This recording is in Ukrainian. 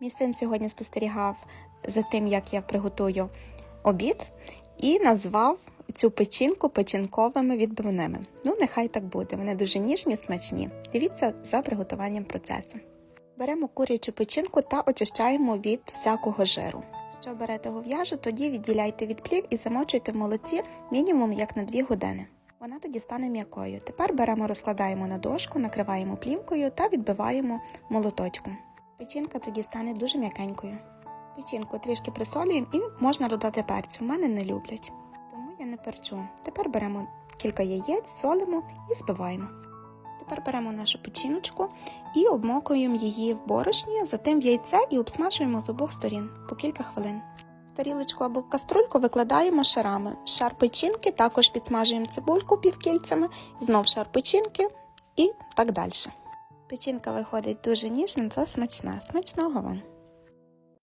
Мій син сьогодні спостерігав за тим, як я приготую обід, і назвав цю печінку печінковими відбивними. Ну, нехай так буде. Вони дуже ніжні, смачні. Дивіться за приготуванням процесу. Беремо курячу печінку та очищаємо від всякого жиру. Що берете гов'яжу, тоді відділяйте від плів і замочуйте в молоці мінімум як на 2 години. Вона тоді стане м'якою. Тепер беремо, розкладаємо на дошку, накриваємо плівкою та відбиваємо молоточком. Печінка тоді стане дуже м'якенькою. Печінку трішки присолюємо і можна додати перцю. У мене не люблять, тому я не перчу. Тепер беремо кілька яєць, солимо і збиваємо. Тепер беремо нашу печіночку і обмокуємо її в борошні, затим в яйце і обсмажуємо з обох сторін по кілька хвилин. В тарілочку або каструльку викладаємо шарами. Шар печінки, також підсмажуємо цибульку півкільцями, знов шар печінки і так далі. Печінка виходить дуже ніжна та смачна. Смачного вам!